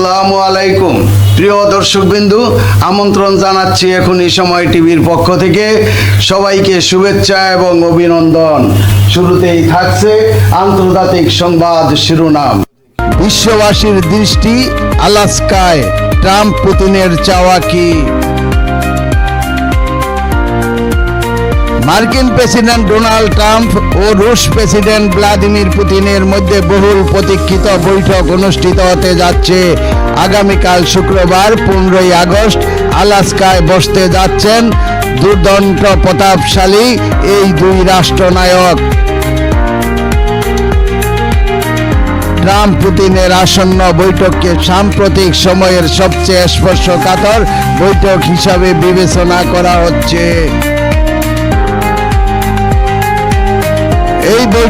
আসসালামু আলাইকুম। প্রিয় দর্শকবিন্দু, আমন্ত্রণ জানাচ্ছি এখন এই সময় টিভির পক্ষ থেকে। সবাইকে শুভেচ্ছা এবং অভিনন্দন। শুরুতেই থাকছে আন্তর্জাতিক সংবাদ শিরোনাম। বিশ্ববাসীর দৃষ্টি আলাস্কায় ট্রাম্প পুতিনের চাওয়া কি? মার্কিন প্রেসিডেন্ট ডোনাল্ড ট্রাম্প ও রুশ প্রেসিডেন্ট ভ্লাদিমির পুতিনের মধ্যে বহুল প্রতীক্ষিত বৈঠক অনুষ্ঠিত হতে যাচ্ছে। আগামীকাল শুক্রবার, পনেরোই আগস্ট, আলাস্কায় বসতে যাচ্ছেন দুর্দণ্ড প্রতাপশালী এই দুই রাষ্ট্রনায়ক। ট্রাম্প পুতিনের আসন্ন বৈঠককে সাম্প্রতিক সময়ের সবচেয়ে স্পর্শকাতর বৈঠক হিসাবে বিবেচনা করা হচ্ছে।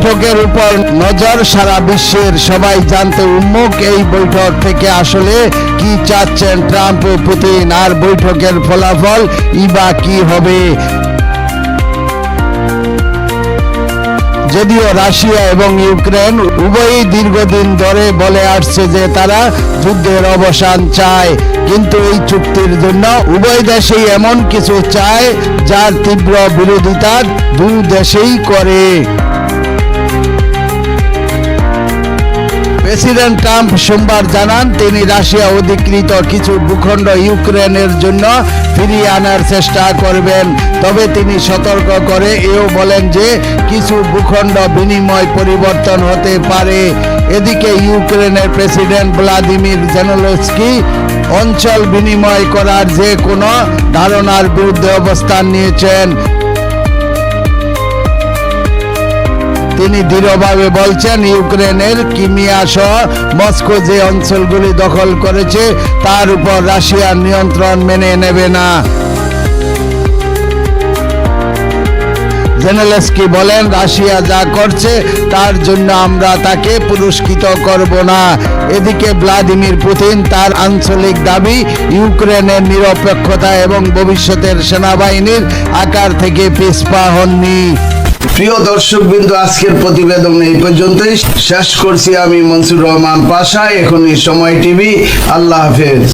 বৈঠকের উপর নজর সারা বিশ্বের। সবাই জানতে উন্মুখ এই বৈঠক থেকে আসলে কি চাচ্ছেন ট্রাম্প ও পুতিন, আর বৈঠকের ফলাফল ইবা কি হবে? যদিও রাশিয়া এবং ইউক্রেন উভয়ই দীর্ঘদিন ধরে বলে আসছে যে তারা যুদ্ধের অবসান চায়, কিন্তু এই চুক্তির জন্য উভয় দেশেই এমন কিছু চায় যার তীব্র বিরোধিতা দু দেশেই করে। প্রেসিডেন্ট ট্রাম্প সোমবার জানান, তিনি রাশিয়া অধিকৃত কিছু ভূখণ্ড ইউক্রেনের জন্য ফিরিয়ে আনার চেষ্টা করবেন। তবে তিনি সতর্ক করে এও বলেন যে, কিছু ভূখণ্ড বিনিময় পরিবর্তন হতে পারে। এদিকে ইউক্রেনের প্রেসিডেন্ট ভ্লাদিমির জেনোলস্কি অঞ্চল বিনিময় করার যে কোনো ধারণার বিরুদ্ধে অবস্থান নিয়েছেন। তিনি দৃঢ়ভাবে বলছেন, ইউক্রেনের কিমিয়া সহ মস্কো যে অঞ্চলগুলি দখল করেছে, তার উপর রাশিয়ার নিয়ন্ত্রণ মেনে নেবে না। জেনেলেস্কি বলেন, রাশিয়া যা করছে, তার জন্য আমরা তাকে পুরস্কৃত করব না। এদিকে ভ্লাদিমির পুতিন তার আঞ্চলিক দাবি, ইউক্রেনের নিরপেক্ষতা এবং ভবিষ্যতের সেনাবাহিনীর আকার থেকে পিছপা হননি। প্রিয় দর্শক বিন্দু আজকের প্রতিবেদন এই পর্যন্তই। শেষ করছি আমি মনসুর রহমান পাশা, এখনই সময় টিভি। আল্লাহ হাফেজ।